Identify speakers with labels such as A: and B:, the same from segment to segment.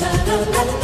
A: la la la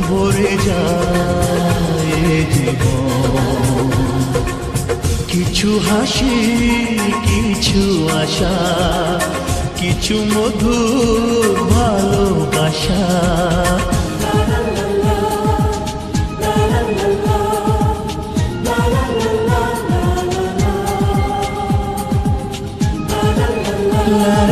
A: ভরে যায় কিছু হাসি কিছু আশা কিছু মধুর ভালোবাসা লা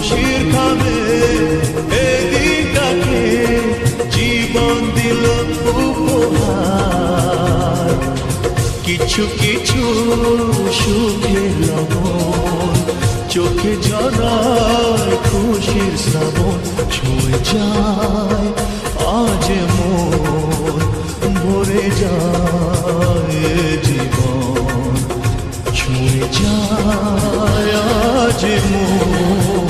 A: খুশির খাবে এদিনটাকে জীবন দিল উপহার। কিছু কিছু সুখের লবণ, চোখে জড়ায় খুশির শ্রাবণ ছুঁয়ে যায়। আজ মন ভরে যায় জীবন, ছুঁয়ে যায় আজ মন